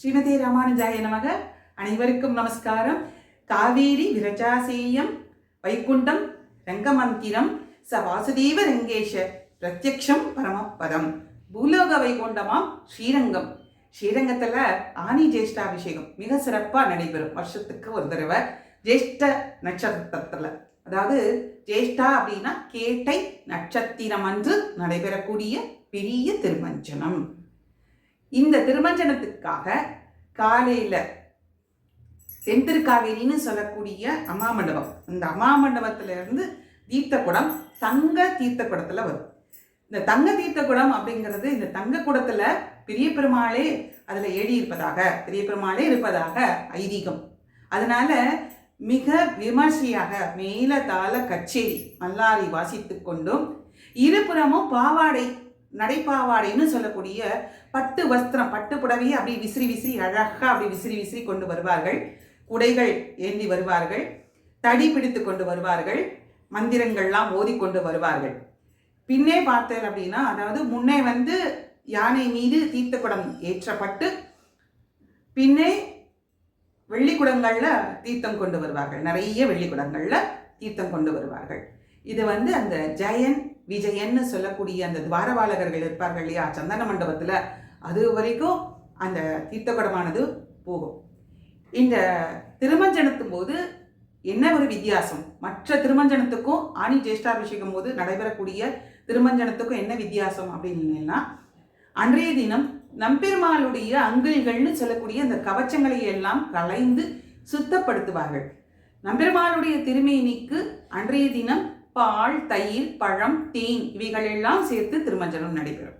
ஸ்ரீமதி ராமானுஜாய நமக. அனைவருக்கும் நமஸ்காரம். காவேரி விரஜாசேயம் வைகுண்டம் ரங்கமந்திரம் ச வாசுதேவ ரங்கேஷ பிரத்யக்ஷம் பரமபதம் பூலோக வைகுண்டமாம் ஸ்ரீரங்கம். ஸ்ரீரங்கத்தில் ஆனி ஜேஷ்டாபிஷேகம் மிக சிறப்பாக நடைபெறும் வருஷத்துக்கு ஒரு தடவை. ஜேஷ்ட நட்சத்திரத்தில். அதாவது ஜேஷ்டா அப்படின்னா கேட்டை நட்சத்திரம் அன்று நடைபெறக்கூடிய பெரிய திருமஞ்சனம். இந்த திருமஞ்சனத்துக்காக காலையில் தென்திருக்காவேரின்னு சொல்லக்கூடிய அம்மா மண்டபம். இந்த அம்மா மண்டபத்திலேருந்து தீர்த்த குடம் தங்க தீர்த்த வரும். இந்த தங்க தீர்த்த குடம் அப்படிங்கிறது இந்த தங்க குடத்தில் பெரிய பெருமாளே அதில் ஏறி இருப்பதாக பெரிய பெருமாளே இருப்பதாக ஐதீகம். அதனால மிக விமர்சையாக மேலதாள கச்சேரி மல்லாரி வாசித்து கொண்டும் இருபுறமும் பாவாடை நடைப்பாவாடைன்னு சொல்லக்கூடிய பட்டு வஸ்திரம் பட்டு புடவையை அப்படி விசிறி விசிறி அழகாக அப்படி விசிறி விசிறி கொண்டு வருவார்கள். குடைகள் ஏந்தி வருவார்கள். தடி பிடித்து கொண்டு வருவார்கள். மந்திரங்கள்லாம் ஓதிக்கொண்டு வருவார்கள். பின்னே பார்த்தேன் அப்படின்னா அதாவது முன்னே வந்து யானை மீது தீர்த்த குடம் ஏற்றப்பட்டு பின்னே வெள்ளி தீர்த்தம் கொண்டு வருவார்கள். நிறைய வெள்ளி தீர்த்தம் கொண்டு வருவார்கள். இது வந்து அந்த ஜெயன் விஜயன்னு சொல்லக்கூடிய அந்த துவாரபாலகர்கள் இருப்பார்கள் இல்லையா? சந்தன மண்டபத்தில். அது வரைக்கும் அந்த தீர்த்தகுடமானது போகும். இந்த திருமஞ்சனத்தும் போது என்ன ஒரு வித்தியாசம்? மற்ற திருமஞ்சனத்துக்கும் ஆணி ஜேஷ்டாபிஷேகம் போது நடைபெறக்கூடிய திருமஞ்சனத்துக்கும் என்ன வித்தியாசம் அப்படின்னா அன்றைய தினம் நம்பெருமாளுடைய அங்கிள்கள்னு சொல்லக்கூடிய அந்த கவச்சங்களை எல்லாம் களைந்து சுத்தப்படுத்துவார்கள். நம்பெருமாளுடைய திருமேனிக்கு அன்றைய தினம் பால் தயிர் பழம் தேன் இவைகளெல்லாம் சேர்த்து திருமஞ்சனம் நடைபெறும்.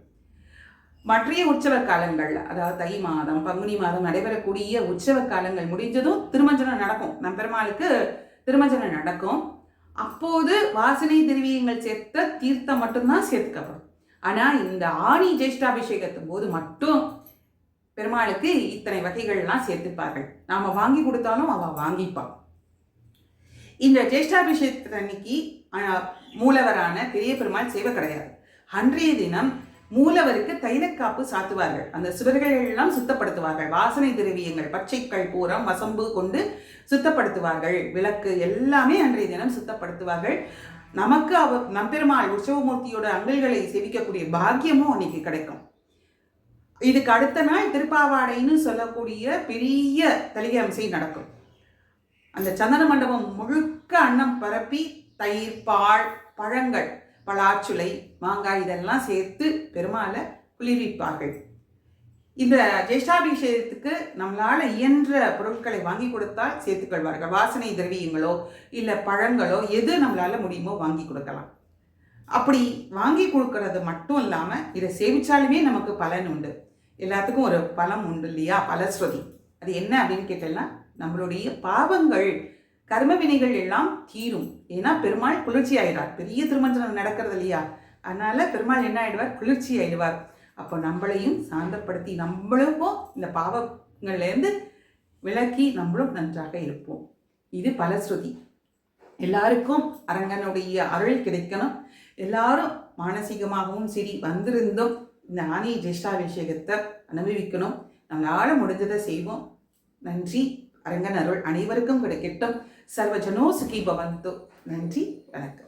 மற்றைய உற்சவ காலங்கள் அதாவது தை மாதம் பங்குனி மாதம் நடைபெறக்கூடிய உற்சவ காலங்கள் முடிஞ்சதும் திருமஞ்சனம் நடக்கும். நம்பெருமாளுக்கு திருமஞ்சனம் நடக்கும். அப்போது வாசனை திரவியங்கள் சேர்த்த தீர்த்தம் மட்டும்தான் சேர்த்துக்கப்படும் ஆனால் இந்த ஆணி ஜேஷ்டாபிஷேகத்தின் போது மட்டும் பெருமாளுக்கு இத்தனை வகைகள்லாம் சேர்த்துப்பார்கள் நாம வாங்கி கொடுத்தாலும் அவள் வாங்கிப்பாள். இந்த ஜேஷ்டாபிஷேகத்தின் அன்னைக்கு மூலவரான பெரிய பெருமாள் சேவை கிடையாது. அன்றைய தினம் மூலவருக்கு தைலக்காப்பு சாத்துவார்கள். அந்த சுவர்கள் எல்லாம் சுத்தப்படுத்துவார்கள். வாசனை திரவியங்கள் பச்சை பூரம் வசம்பு கொண்டு சுத்தப்படுத்துவார்கள். விளக்கு எல்லாமே அன்றைய தினம் சுத்தப்படுத்துவார்கள். நமக்கு அவ நம்பெருமாள் உற்சவமூர்த்தியோட அங்கல்களை செவிக்கக்கூடிய பாக்கியமும் அன்னைக்கு கிடைக்கும். இதுக்கு அடுத்த நாள் திருப்பாவாடைன்னு சொல்லக்கூடிய பெரிய தலிகை அம்சை நடக்கும். அந்த சந்தன மண்டபம் முழுக்க அன்னம் பரப்பி தயிர் பால் பழங்கள் பலாச்சுளை மாங்காய் இதெல்லாம் சேர்த்து பெருமாளை குளிர்விப்பார்கள். இந்த ஜேஷ்டாபிஷேகத்துக்கு நம்மளால் இயன்ற பொருட்களை வாங்கி கொடுத்தால் சேர்த்துக்கொள்வார்கள் வாசனை திரவியங்களோ இல்லை பழங்களோ எது நம்மளால் முடியுமோ வாங்கி கொடுக்கலாம். அப்படி வாங்கி கொடுக்கறது மட்டும் இல்லாமல் இதை சேவிச்சாலுமே நமக்கு பலன் உண்டு. எல்லாத்துக்கும் ஒரு பலம் உண்டு இல்லையா? பலஸ்ருதி. அது என்ன அப்படின்னு கேட்டேன்னா நம்மளுடைய பாவங்கள் கர்ம வினைகள் எல்லாம் தீரும். ஏன்னா பெருமாள் குளிர்ச்சி ஆயிடுவார். பெரிய திருமஞ்சனம் நடக்கிறது இல்லையா? அதனால பெருமாள் என்ன ஆயிடுவார்? குளிர்ச்சி ஆயிடுவார். அப்போ நம்மளையும் சாந்தப்படுத்தி நம்மளுக்கும் இந்த பாவங்கள்லேருந்து விலக்கி நம்மளும் நன்றாக இருப்போம். இது பலஸ்ருதி எல்லாருக்கும் அரங்கனுடைய அருள் கிடைக்கணும். எல்லாரும் மானசீகமாகவும் சரி வந்திருந்தும் இந்த ஆனி ஜேஷ்டாபிஷேகத்தை அனுபவிக்கணும். நம்மளால் முடிஞ்சதை செய்வோம். நன்றி. அரங்கன் அருள் அனைவருக்கும் கிடைக்கட்டும். சர்வஜனோ சுகி பவந்தோ நன்றி வணக்கம்.